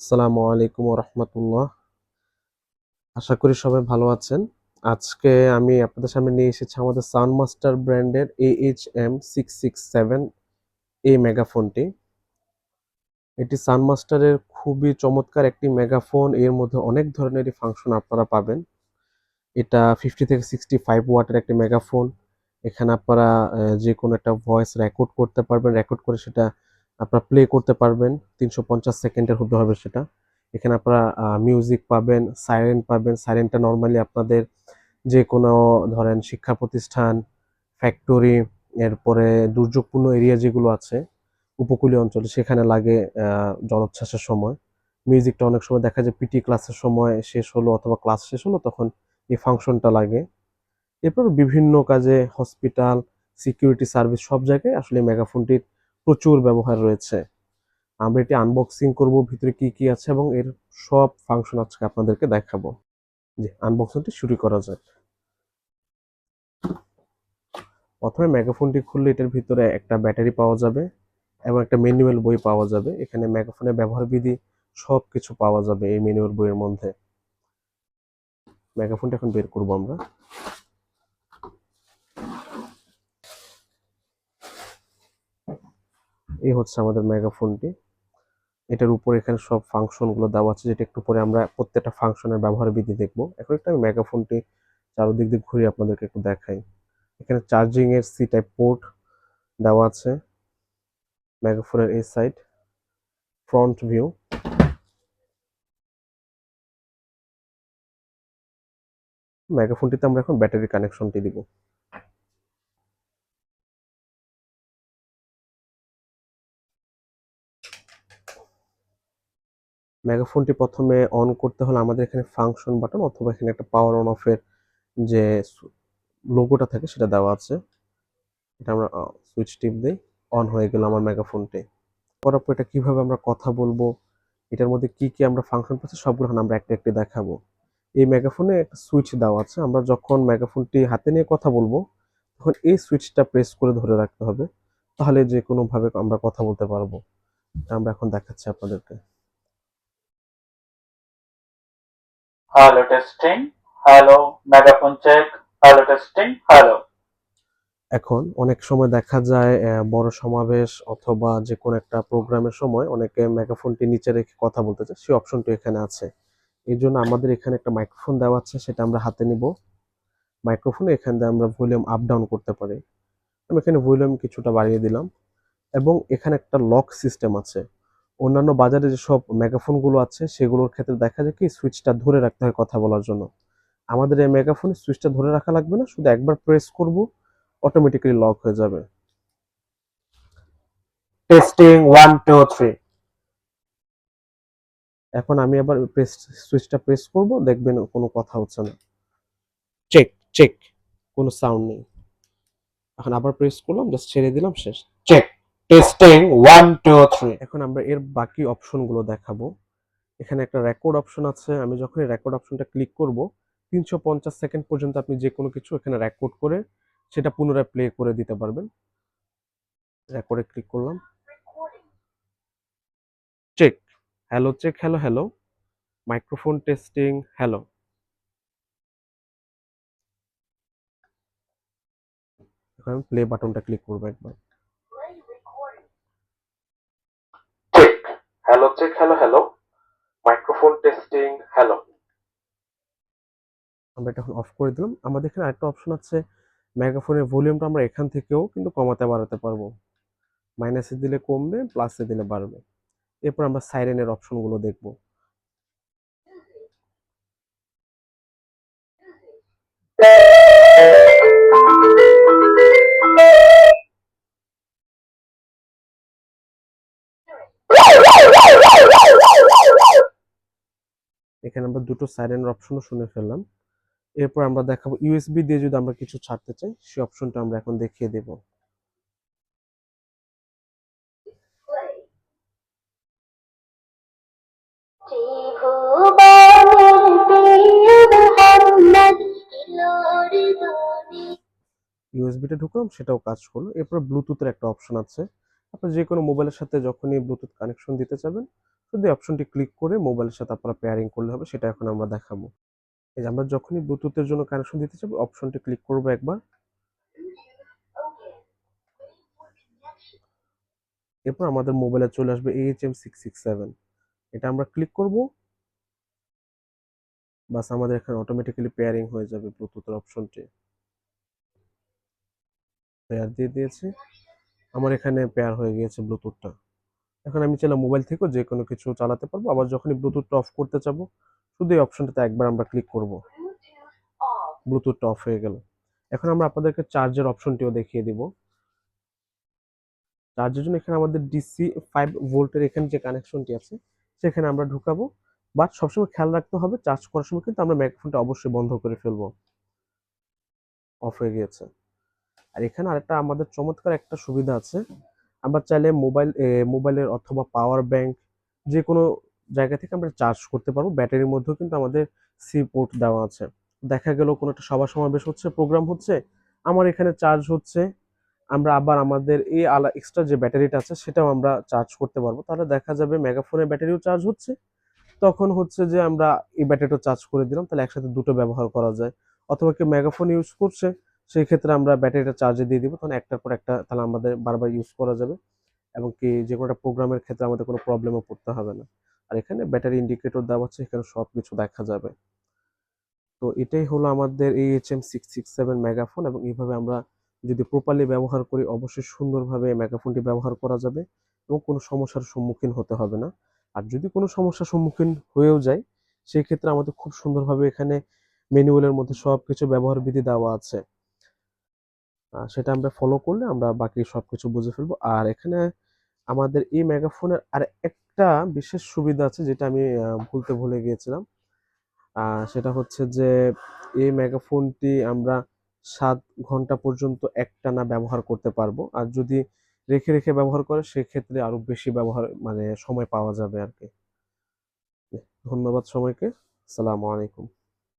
আসসালামু আলাইকুম রহমতুল্লাহ আশা করি সবাই ভালো আছেন। আজকে আমি আপনাদের সামনে নিয়ে এসেছি আমাদের সাউন্ডমাস্টার ব্র্যান্ডের A H M six six seven এই মেগাফোনটি এটি সাউন্ডমাস্টারের খুবই চমৎকার একটি মেগাফোন এর মধ্যে অনেক ধরনেরই ফাংশন আপনারা পাবেন। এটা ফিফটি থেকে সিক্সটি ফাইভ ওয়াটের একটি মেগাফোন এখানে আপনারা যে কোনো একটা ভয়েস রেকর্ড করতে পারবেন। রেকর্ড করে সেটা আপনারা প্লে করতে পারবেন, তিনশো পঞ্চাশ সেকেন্ডের হতে হবে সেটা। এখানে আপনারা মিউজিক পাবেন সাইরেন পাবেন। সাইরেনটা নর্মালি আপনাদের যে কোনো ধরেন শিক্ষা প্রতিষ্ঠান ফ্যাক্টরি এরপরে দুর্যোগপূর্ণ এরিয়া যেগুলো আছে, উপকূলীয় অঞ্চলে সেখানে লাগে জলোচ্ছ্বাসের সময়। মিউজিকটা অনেক সময় দেখা যায় পিটি ক্লাসের সময় শেষ হলো অথবা ক্লাস শেষ হলো, তখন এই ফাংশনটা লাগে। এরপর বিভিন্ন কাজে হসপিটাল সিকিউরিটি সার্ভিস সব জায়গায় আসলে মেগাফোনটির প্রচুর ব্যবহার রয়েছে। আমরা এটি আনবক্সিং করব, ভিতরে কি কি আছে এবং এর সব ফাংশন আজকে আপনাদেরকে দেখাবো। জি আনবক্সিংটি শুরু করা যাক। প্রথমে মেগাফোনটি খুললে এটার ভিতরে একটা ব্যাটারি পাওয়া যাবে এবং একটা ম্যানুয়াল বই পাওয়া যাবে। এখানে মেগাফোনের ব্যবহার বিধি সব কিছু পাওয়া যাবে এই ম্যানুয়াল বইয়ের মধ্যে। মেগাফোনটা এখন বের করব আমরা। এই হচ্ছে আমাদের মেগাফোনটি এটার উপর এখানে সব ফাংশনগুলো দেওয়া আছে, যেটা একটু পরে আমরা প্রত্যেকটা ফাংশনের ব্যবহার বিধি দেখব। এখন একটা আমি মেগাফোনটি চারদিক দিয়ে ঘুরিয়ে আপনাদেরকে একটু দেখাই। এখানে চার্জিং এর সি টাইপ পোর্ট দেওয়া আছে মেগাফোনের এই সাইড ফ্রন্ট ভিউ মেগাফোনটিতে আমরা এখন ব্যাটারি কানেকশনটি দিব। মেগাফোনটি প্রথমে অন করতে হলে আমাদের এখানে ফাংশন বাটন অথবা এখানে একটা পাওয়ার অন অফের যে লোগোটা থাকে সেটা দেওয়া আছে। এটা আমরা সুইচ টিপ দিই। অন হয়ে গেল আমার মেগাফোনটি করার পর এটা কীভাবে আমরা কথা বলব? এটার মধ্যে কি কি আমরা ফাংশন পাচ্ছি সবগুলো আমরা একটা একটা দেখাবো। এই মেগাফোনে একটা সুইচ দেওয়া আছে। আমরা যখন মেগাফোনটি হাতে নিয়ে কথা বলব, তখন এই সুইচটা প্রেস করে ধরে রাখতে হবে। তাহলে যে কোনো ভাবে আমরা কথা বলতে পারব। আমরা এখন দেখাচ্ছি আপনাদেরকে। Hello, testing. Hello, megaphone check. Hello, testing. Hello. এখন অনেক সময় দেখা যায় বড় সমাবেশ অথবা যে কোনো একটা প্রোগ্রামের সময় অনেকে মেগাফোনটি নিচে রেখে কথা বলতে চায় সেই অপশনটি এখানে আছে এই জন্য আমাদের এখানে একটা মাইক্রোফোন দেওয়া আছে, সেটা আমরা হাতে নিব মাইক্রোফোনে এখান দিয়ে আমরা ভলিউম আপ ডাউন করতে পারি আমি এখানে ভলিউম কিছুটা বাড়িয়ে দিলাম এবং এখানে একটা লক সিস্টেম আছে অন্যান্য বাজারে যেসব মেগাফোনগুলো আছে সেগুলোর ক্ষেত্রে দেখা যায় কি সুইচটা ধরে রাখতে হয় কথা বলার জন্য। আমাদের এই মেগাফোনে সুইচটা ধরে রাখা লাগবে না শুধু একবার প্রেস করব অটোমেটিক্যালি লক হয়ে যাবে। টেস্টিং ওয়ান টু থ্রি এখন আমি আবার প্রেস সুইচটা প্রেস করব দেখবেন কোনো কথা হচ্ছে না। চেক চেক কোনো সাউন্ড নেই। এখন আবার প্রেস করলাম জাস্ট ছেড়ে দিলাম শেষ। Check testing one two three এখন আমরা এর বাকি অপশনগুলো দেখাবো। এখানে একটা রেকর্ড অপশন আছে। আমি যখন রেকর্ড অপশনটা ক্লিক করব, তিনশো পঞ্চাশ সেকেন্ড পর্যন্ত আপনি যে কোনো কিছু এখানে রেকর্ড করে সেটা পুনরায় প্লে করে দিতে পারবেন। রেকর্ডে ক্লিক করলাম। Check hello check hello hello microphone testing hello এখন প্লে বাটনটা ক্লিক করব একবার check hello check hello hello microphone testing hello আমরা এটা এখন অফ করে দিলাম। আমাদের এখানে আরেকটা অপশন আছে মেগাফোনের ভলিউমটা আমরা এখান থেকেও কিন্তু কমাতে বাড়াতে পারব। মাইনাসে দিলে কমবে প্লাসে দিলে বাড়বে। এরপর আমরা সাইরেনের অপশনগুলো দেখব। এখানে আমরা দুটো সাইরেনের অপশনও শুনে ফেললাম। এরপর আমরা দেখাবো ইউএসবি দিয়ে যদি আমরা কিছু ছাড়তে চাই, সেই অপশনটা আমরা এখন দেখিয়ে দেব। ইউএসবিটা ঢুকলাম, সেটাও কাজ করল। এরপর ব্লুটুথের একটা অপশন আছে। আপনি যে কোনো মোবাইলের সাথে যখনই ব্লুটুথ কানেকশন দিতে চাবেন, শুধু অপশনটি ক্লিক করে মোবাইলের সাথে আপনারা পেয়ারিং করলে হবে, সেটা এখন আমরা দেখাবো। এই যে আমরা যখনই ব্লুটুথের জন্য কানেকশন দিতে চাই অপশনটি ক্লিক করব একবার। এরপর আমাদের মোবাইলে চলে আসবে এইচএম সিক্স সিক্স সেভেন এটা আমরা ক্লিক করব। বাস আমাদের এখানে অটোমেটিক্যালি পেয়ারিং হয়ে যাবে ব্লুটুথের অপশনটি পেয়ার দিয়ে দিয়েছি। আমার এখানে পেয়ার হয়ে গিয়েছে ব্লুটুথটা এখন আমি চাইলে মোবাইল থেকেও যে কোনো কিছু চালাতে পারব। আবার যখনই ব্লুটুথটা অফ করতে চাবো, শুধু এই অপশনটাতে একবার আমরা ক্লিক করব। ব্লুটুথটা অফ হয়ে গেল। এখন আমরা আপনাদেরকে চার্জের অপশনটিও দেখিয়ে দিব। চার্জের জন্য এখানে আমাদের ডিসি ফাইভ ভোল্টের এখানে যে কানেকশনটি আছে, সেখানে আমরা ঢুকাবো। বাট সবসময় খেয়াল রাখতে হবে চার্জ করার সময় কিন্তু আমরা মাইক্রোফোনটা অবশ্যই বন্ধ করে ফেলব। অফ হয়ে গিয়েছে। আর এখানে আরেকটা আমাদের চমৎকার একটা সুবিধা আছে। আমরা চাইলে মোবাইল মোবাইলের অথবা পাওয়ার ব্যাংক যে কোনো জায়গা থেকে আমরা চার্জ করতে পারব। ব্যাটারির মধ্যেও কিন্তু আমাদের সি পোর্ট দেওয়া আছে। দেখা গেল কোনো একটা সভা সমাবেশ হচ্ছে, প্রোগ্রাম হচ্ছে, আমার এখানে চার্জ হচ্ছে, আমরা আবার আমাদের এই আলা, এক্সট্রা যে ব্যাটারিটা আছে সেটাও আমরা চার্জ করতে পারব। তাহলে দেখা যাবে মেগাফোনের ব্যাটারিও চার্জ হচ্ছে, তখন হচ্ছে যে আমরা এই ব্যাটারিটা চার্জ করে দিলাম, তাহলে একসাথে দুটো ব্যবহার করা যায়। অথবা কেউ মেগাফোন ইউজ করছে সেই ক্ষেত্রে আমরা ব্যাটারিটা চার্জে দিয়ে দিব। তখন একটার পর একটা তাহলে আমাদের বারবার ইউজ করা যাবে এবং কি যে কোনো একটা প্রোগ্রামের ক্ষেত্রে আমাদের কোনো প্রবলেমও পড়তে হবে না। আর এখানে ব্যাটারি ইন্ডিকেটর দেওয়া আছে এখানে সব কিছু দেখা যাবে। তো এটাই হলো আমাদের এই H M six six seven megaphone এবং এইভাবে আমরা যদি প্রপারলি ব্যবহার করি, অবশ্যই সুন্দরভাবে এই ব্যবহার করা যাবে এবং কোনো সমস্যার সম্মুখীন হতে হবে না। আর যদি কোনো সমস্যার সম্মুখীন হয়েও যায়, সেই ক্ষেত্রে আমাদের খুব সুন্দরভাবে এখানে ম্যানুয়ালের মধ্যে সব কিছু ব্যবহার বিধি দেওয়া আছে। সেটা আমরা ফলো করলে আমরা বাকি সব কিছু বুঝে ফেলব। আর এখানে আমাদের এই মেগাফোনের আর একটা বিশেষ সুবিধা আছে যেটা আমি ভুলতে ভুলে গিয়েছিলাম। সেটা হচ্ছে যে এই মেগাফোনটি আমরা সাত ঘণ্টা পর্যন্ত একটানা ব্যবহার করতে পারব। আর যদি রেখে রেখে ব্যবহার করে, সেক্ষেত্রে আরও বেশি ব্যবহার মানে সময় পাওয়া যাবে আর কি। ধন্যবাদ সময়কে আসসালামু আলাইকুম।